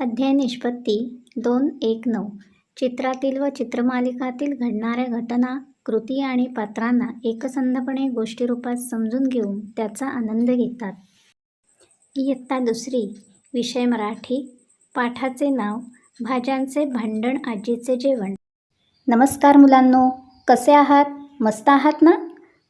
अध्याय निष्पत्ती दोन एक नऊ. चित्रातील व चित्रमालिकातील घडणाऱ्या घटना कृती आणि पात्रांना एकसंधपणे गोष्टीरूपात समजून घेऊन त्याचा आनंद घेतात. इयत्ता दुसरी. विषय मराठी. पाठाचे नाव भाज्यांचे भांडण आजीचे जेवण. नमस्कार मुलांनो. कसे आहात? मस्त आहात ना?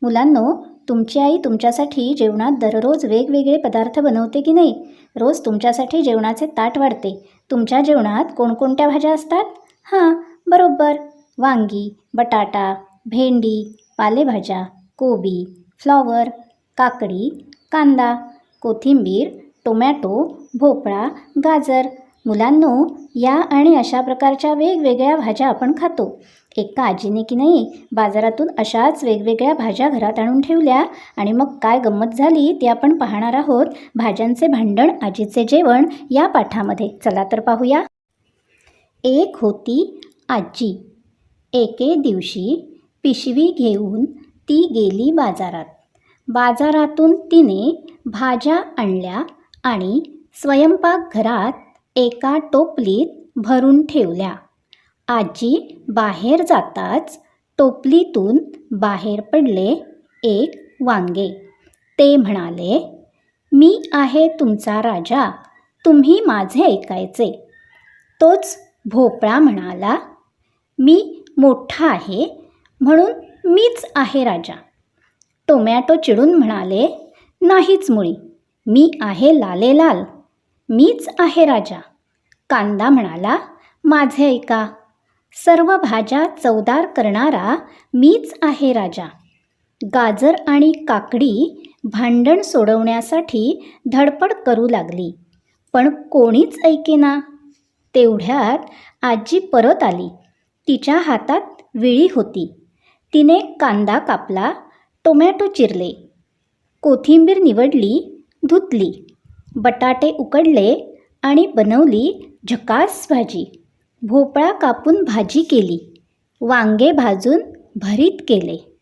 मुलांनो तुमची आई तुमच्यासाठी जेवणात दररोज वेगवेगळे पदार्थ बनवते की नाही? रोज तुमच्यासाठी जेवणाचे ताट वाढते. तुमच्या जेवणात कोणकोणत्या भाज्या असतात? हां बरोबर. वांगी बटाटा भेंडी पालेभाज्या कोबी फ्लॉवर काकडी कांदा कोथिंबीर टोमॅटो भोपळा गाजर. मुलांनो या आणि अशा प्रकारच्या वेगवेगळ्या भाज्या आपण खातो. एका आजीने की नाही बाजारातून अशाच वेगवेगळ्या भाज्या घरात आणून ठेवल्या आणि मग काय गंमत झाली ते आपण पाहणार आहोत. भाज्यांचे भांडण आजीचे जेवण या पाठामध्ये. चला तर पाहूया. एक होती आजी. एके दिवशी पिशवी घेऊन ती गेली बाजारात. बाजारातून तिने भाज्या आणल्या आणि स्वयंपाकघरात एका टोपलीत भरून ठेवल्या. आजी बाहेर जाताच टोपलीतून बाहेर पडले एक वांगे. ते म्हणाले मी आहे तुमचा राजा तुम्ही माझे ऐकायचे. तोच भोपळा म्हणाला मी मोठा आहे म्हणून मीच आहे राजा. टोमॅटो चिडून म्हणाले नाहीच मुळी मी आहे लाले लाल मीच आहे राजा. कांदा म्हणाला माझे ऐका सर्व भाज्या चवदार करणारा मीच आहे राजा. गाजर आणि काकडी भांडण सोडवण्यासाठी धडपड करू लागली. पण कोणीच ऐकेना. तेवढ्यात आजी परत आली. तिच्या हातात विळी होती. तिने कांदा कापला टोमॅटो चिरले. कोथिंबीर निवडली धुतली. बटाटे उकडले आणि बनवली झकास भाजी. भोपळा कापून भाजी केली. वांगे भाजून भरीत केले.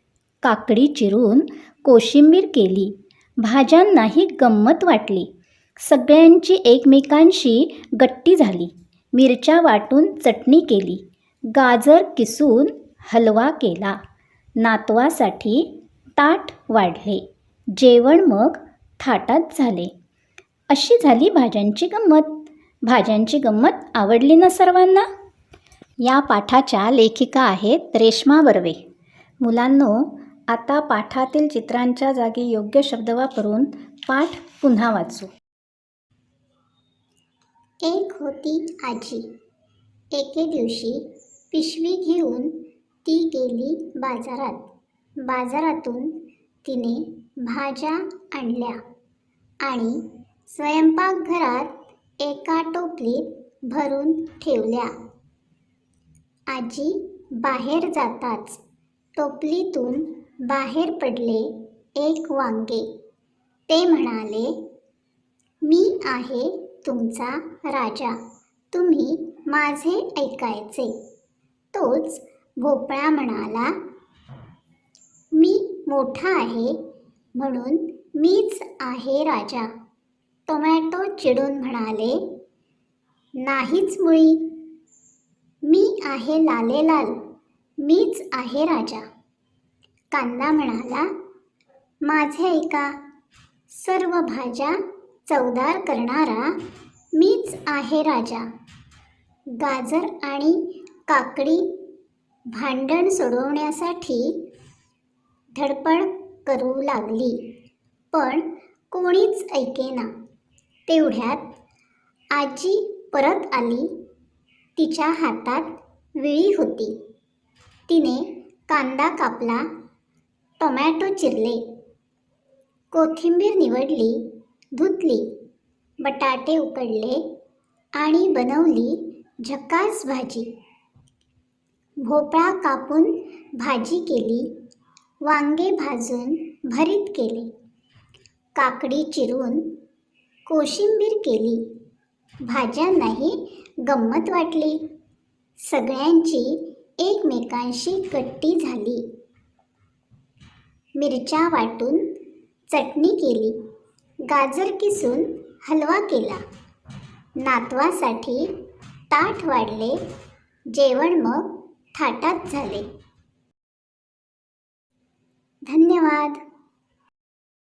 काकडी चिरून कोशिंबीर केली. भाज्यांनाही गंमत वाटली. सगळ्यांची एकमेकांशी गट्टी झाली. मिरच्या वाटून चटणी केली. गाजर किसून हलवा केला. नातवासाठी ताट वाढले. जेवण मग थाटात झाले. अशी झाली भाज्यांची गंमत. भाज्यांची गंमत आवडली ना सर्वांना? या पाठाच्या लेखिका आहेत रेश्मा बर्वे मुलांनो आता पाठातील चित्रांच्या जागी योग्य शब्द वापरून पाठ पुन्हा वाचू. एक होती आजी. एके दिवशी पिशवी घेऊन ती गेली बाजारात. बाजारातून तिने भाज्या आणल्या आणि स्वयंपाकघरात एका टोपलीत भरून ठेवल्या. आजी बाहेर जाताच टोपलीतून बाहेर पडले एक वांगे. ते म्हणाले मी आहे तुमचा राजा. तुम्ही माझे ऐकायचे. तोच भोपळा म्हणाला मी मोठा आहे म्हणून मीच आहे राजा. चिडून म्हणाले नाहीच मुळी. मी आहे लालेलाल मीच आहे राजा. कांदा म्हणाला माझे ऐका सर्व भाज्या चवदार करणारा मीच आहे राजा. गाजर आणि काकडी भांडण सोडवण्यासाठी धडपड करू लागली पण कोणीच ऐकेना. तेवढ्यात आजी परत आली. तिच्या हातात विळी होती. तिने कांदा कापला टोमॅटो चिरले कोथिंबीर निवडली धुतली बटाटे उकडले आणि बनवली झकास भाजी. भोपळा कापून भाजी केली वांगे भाजून भरीत केले. काकडी चिरून कोशिंबीर केली. भाज्यांनाही गंमत वाटली. सगळ्यांची एकमेकांशी कट्टी झाली. मिरच्या वाटून चटणी केली. गाजर किसून हलवा केला. नातवासाठी ताट वाढले. जेवण मग थाटात झाले. धन्यवाद.